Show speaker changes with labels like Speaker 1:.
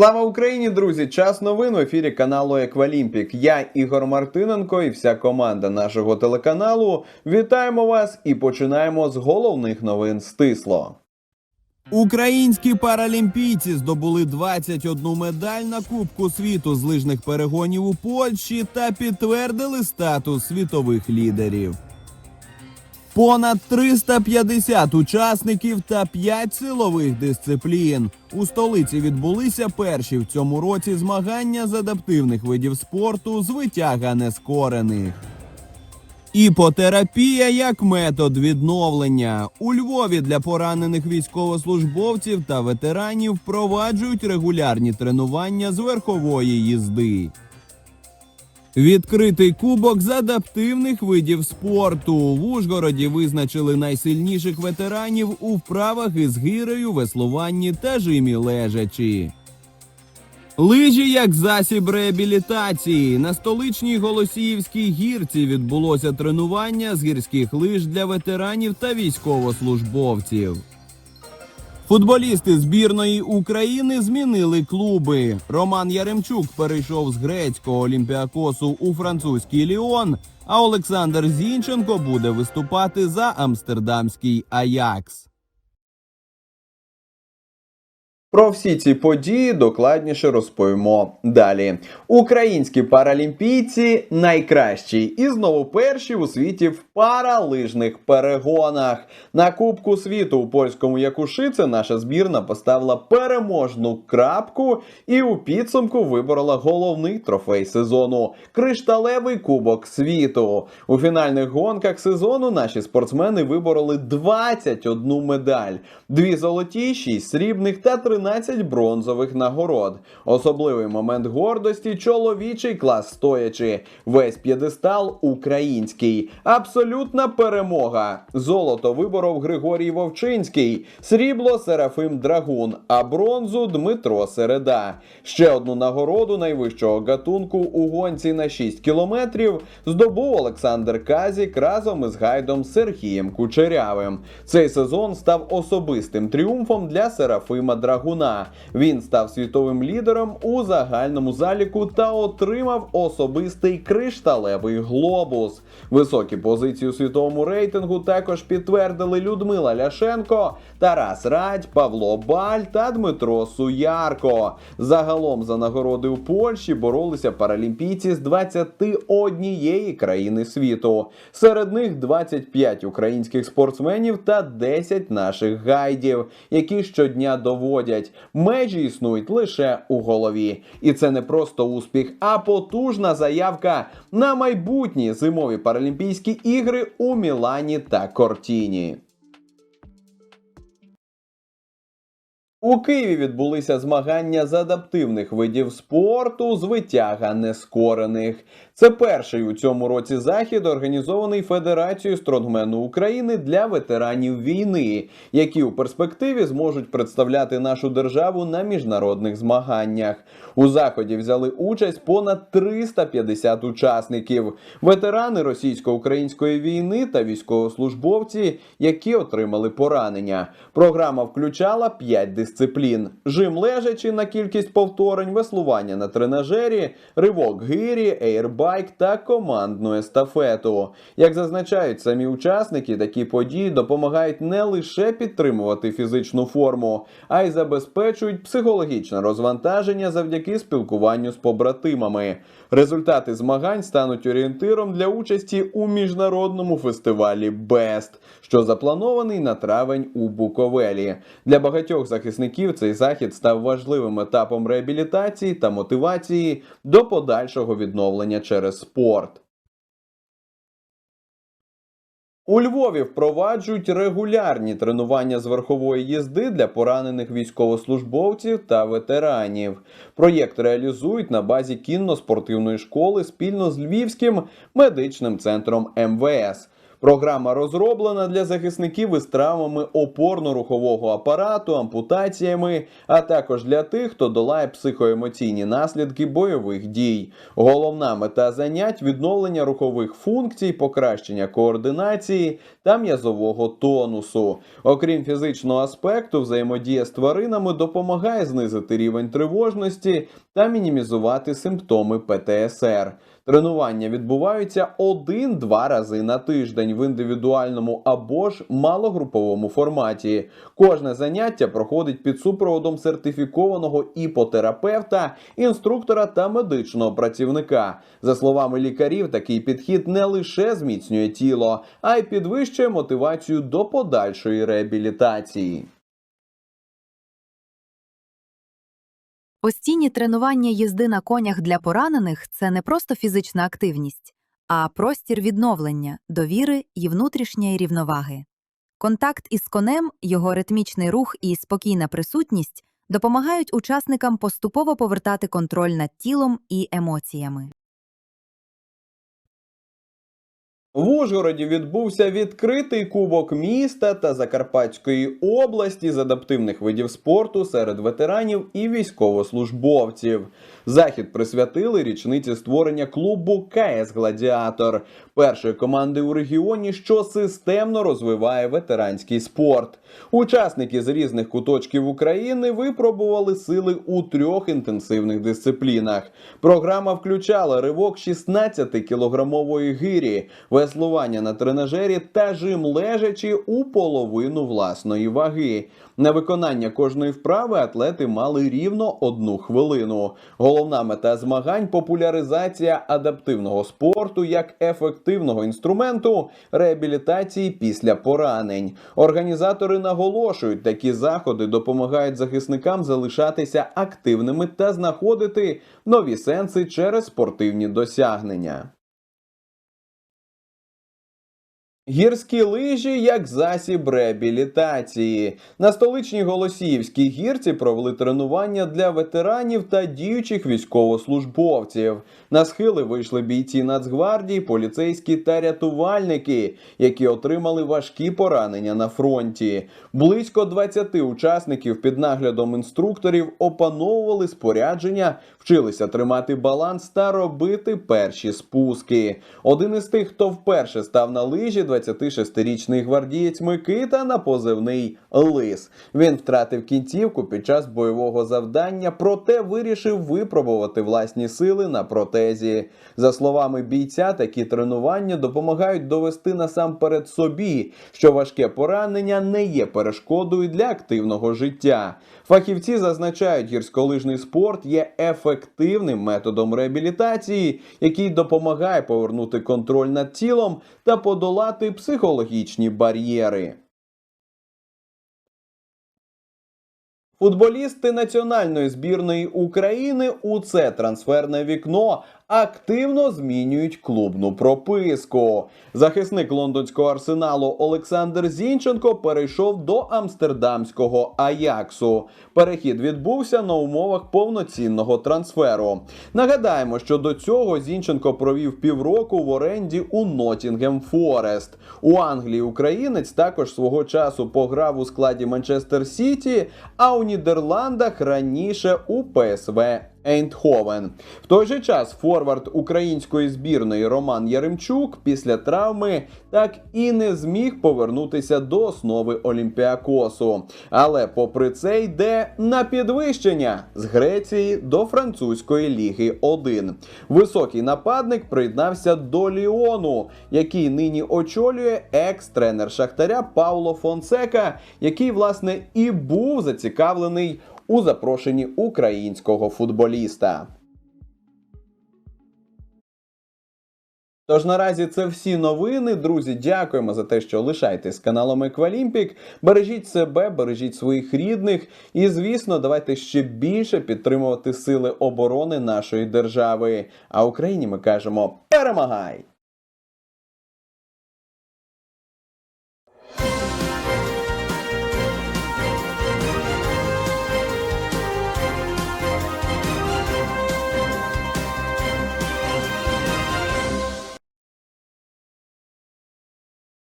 Speaker 1: Слава Україні, друзі! Час новин в ефірі каналу Еквалімпік. Я Ігор Мартиненко і вся команда нашого телеканалу. Вітаємо вас і починаємо з головних новин стисло.
Speaker 2: Українські паралімпійці здобули 21 медаль на Кубку світу з лижних перегонів у Польщі та підтвердили статус світових лідерів. Понад 350 учасників та 5 силових дисциплін. У столиці відбулися перші в цьому році змагання з адаптивних видів спорту з витяга нескорених. Іпотерапія як метод відновлення у Львові для поранених військовослужбовців та ветеранів впроваджують регулярні тренування з верхової їзди. Відкритий кубок з адаптивних видів спорту в Ужгороді визначили найсильніших ветеранів у вправах із гирею, веслуванні та жимі лежачі. Лижі як засіб реабілітації на столичній Голосіївській гірці відбулося тренування з гірських лиж для ветеранів та військовослужбовців. Футболісти збірної України змінили клуби. Роман Яремчук перейшов з грецького олімпіакосу у французький Ліон, а Олександр Зінченко буде виступати за амстердамський Аякс.
Speaker 1: Про всі ці події докладніше розповімо далі. Українські паралімпійці найкращі і знову перші у світі в паралижних перегонах. На Кубку світу у польському Якушице наша збірна поставила переможну крапку і у підсумку виборола головний трофей сезону кришталевий кубок світу. У фінальних гонках сезону наші спортсмени вибороли 21 медаль, дві золоті, 6 срібних та 13 бронзових нагород. Особливий момент гордості чоловічий клас стоячи. Весь п'єдестал український. Абсолютна перемога. Золото виборов Григорій Вовчинський, срібло Серафим Драгун, а бронзу Дмитро Середа. Ще одну нагороду найвищого гатунку у гонці на 6 кілометрів здобув Олександр Казік разом із гайдом Сергієм Кучерявим. Цей сезон став особистим тріумфом для Серафима Драгуна. Він став світовим лідером у загальному заліку та отримав особистий кришталевий глобус. Високі позиції у світовому рейтингу також підтвердили Людмила Ляшенко, Тарас Радь, Павло Баль та Дмитро Суярко. Загалом за нагороди у Польщі боролися паралімпійці з 21 країни світу. Серед них 25 українських спортсменів та 10 наших гайдів, які щодня доводять, межі існують лише у голові. І це не просто успіх, а потужна заявка на майбутні зимові паралімпійські ігри у Мілані та Кортіні. У Києві відбулися змагання з адаптивних видів спорту з витяга нескорених. Це перший у цьому році захід, організований Федерацією стронгмену України для ветеранів війни, які у перспективі зможуть представляти нашу державу на міжнародних змаганнях. У заході взяли участь понад 350 учасників, ветерани російсько-української війни та військовослужбовці, які отримали поранення. Програма включала 5 дисциплін: жим лежачи на кількість повторень, веслування на тренажері, ривок гирі, ейрбайк та командну естафету. Як зазначають самі учасники, такі події допомагають не лише підтримувати фізичну форму, а й забезпечують психологічне розвантаження завдяки спілкуванню з побратимами. Результати змагань стануть орієнтиром для участі у міжнародному фестивалі Бест, що запланований на травень у Буковелі. Для багатьох захисників цей захід став важливим етапом реабілітації та мотивації до подальшого відновлення через спорт. У Львові впроваджують регулярні тренування з верхової їзди для поранених військовослужбовців та ветеранів. Проєкт реалізують на базі кінно-спортивної школи спільно з Львівським медичним центром МВС. Програма розроблена для захисників із травмами опорно-рухового апарату, ампутаціями, а також для тих, хто долає психоемоційні наслідки бойових дій. Головна мета занять відновлення рухових функцій, покращення координації та м'язового тонусу. Окрім фізичного аспекту, взаємодія з тваринами допомагає знизити рівень тривожності та мінімізувати симптоми ПТСР. Тренування відбуваються один-два рази на тиждень в індивідуальному або ж малогруповому форматі. Кожне заняття проходить під супроводом сертифікованого іпотерапевта, інструктора та медичного працівника. За словами лікарів, такий підхід не лише зміцнює тіло, а й підвищує мотивацію до подальшої реабілітації.
Speaker 3: Постійні тренування їзди на конях для поранених це не просто фізична активність, а простір відновлення, довіри і внутрішньої рівноваги. Контакт із конем, його ритмічний рух і спокійна присутність допомагають учасникам поступово повертати контроль над тілом і емоціями.
Speaker 1: В Ужгороді відбувся відкритий кубок міста та Закарпатської області з адаптивних видів спорту серед ветеранів і військовослужбовців. Захід присвятили річниці створення клубу КС Гладіатор, першої команди у регіоні, що системно розвиває ветеранський спорт. Учасники з різних куточків України випробували сили у трьох інтенсивних дисциплінах. Програма включала ривок 16-кілограмової гирі, веслування на тренажері та жим лежачи у половину власної ваги. На виконання кожної вправи атлети мали рівно одну хвилину. Головна мета змагань популяризація адаптивного спорту як ефективного інструменту реабілітації після поранень. Організатори наголошують, такі заходи допомагають захисникам залишатися активними та знаходити нові сенси через спортивні досягнення. Гірські лижі як засіб реабілітації. На столичній Голосіївській гірці провели тренування для ветеранів та діючих військовослужбовців. На схили вийшли бійці Нацгвардії, поліцейські та рятувальники, які отримали важкі поранення на фронті. Близько 20 учасників під наглядом інструкторів опановували спорядження, вчилися тримати баланс та робити перші спуски. Один із тих, хто вперше став на лижі, 26-річний гвардієць Микита на позивний Лис. Він втратив кінцівку під час бойового завдання, проте вирішив випробувати власні сили на протезі. За словами бійця, такі тренування допомагають довести насамперед собі, що важке поранення не є перешкодою для активного життя. Фахівці зазначають, гірськолижний спорт є ефективним методом реабілітації, який допомагає повернути контроль над тілом та подолати психологічні бар'єри. Футболісти національної збірної України у це трансферне вікно активно змінюють клубну прописку. Захисник лондонського арсеналу Олександр Зінченко перейшов до амстердамського Аяксу. Перехід відбувся на умовах повноцінного трансферу. Нагадаємо, що до цього Зінченко провів півроку в оренді у Нотінгем Форест. У Англії українець також свого часу пограв у складі Манчестер Сіті, а у Нідерландах раніше у ПСВ Ейндховен. В той же час форвард української збірної Роман Яремчук після травми так і не зміг повернутися до основи Олімпіакосу. Але попри це йде на підвищення з Греції до французької ліги 1. Високий нападник приєднався до Ліону, який нині очолює екс-тренер Шахтаря Пауло Фонсека, який власне і був зацікавлений у запрошенні українського футболіста. Тож наразі це всі новини. Друзі, дякуємо за те, що лишаєтесь з каналом Еквалімпік. Бережіть себе, бережіть своїх рідних. І, звісно, давайте ще більше підтримувати сили оборони нашої держави. А Україні ми кажемо: перемагай!